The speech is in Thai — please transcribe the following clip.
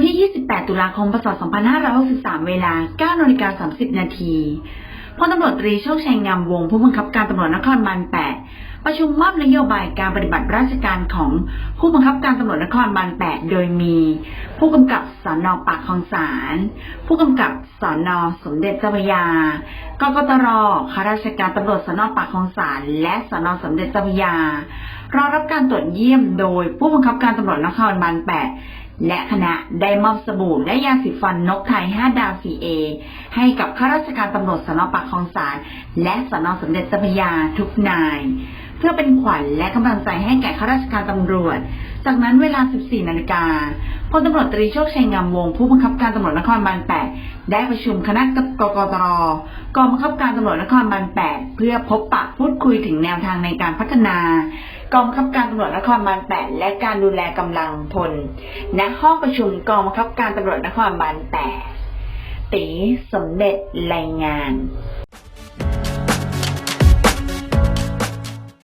ันที่ 28 ตุลาคม พศ 2563 เวลา9นาฬิกา30 นาทีพลตำรวจตรีโชคชัยงามวง ผู้บังคับการตำรวจนครบาล 8 ประชุมมอบนโยบายการปฏิบัติราชการของผู้บังคับการตำรวจนครบาล 8 โดยมี ผู้กำกับสอนอปากคลองสาร ผู้กำกับสอนอสมเด็จเจ้าพยากกตรข้าราชการตำรวจสนปากคลองสาร และสนสมเด็จเจ้าพยารอรับการตรวจเยี่ยมโดยผู้บังคับการตำรวจนครบาล 8 และคณะได้มอบสบู่และยาสีฟันนกไทย 5 ดาว 4A ให้กับข้าราชการตำรวจสนปากคลองสารและสนสมเด็จเจ้าพยาทุกนาย เพื่อเป็นขวัญและกำลังใจให้แก่ข้าราชการตำรวจ จากนั้นเวลา 14 นาฬิกาพลตำรวจตรีโชคชัยงามวง ผู้บังคับการตำรวจนครบาล 8 ได้ประชุมคณะกกตรกองบังคับการตำรวจนครบาล 8 เพื่อพบปะพูดคุยถึงแนวทางในการพัฒนา กองบังคับการตำรวจนครบาล 8 และการดูแลกำลังพล ณ ห้องประชุมกองบังคับการตำรวจนครบาล 8 ตีสมเด็จรายงาน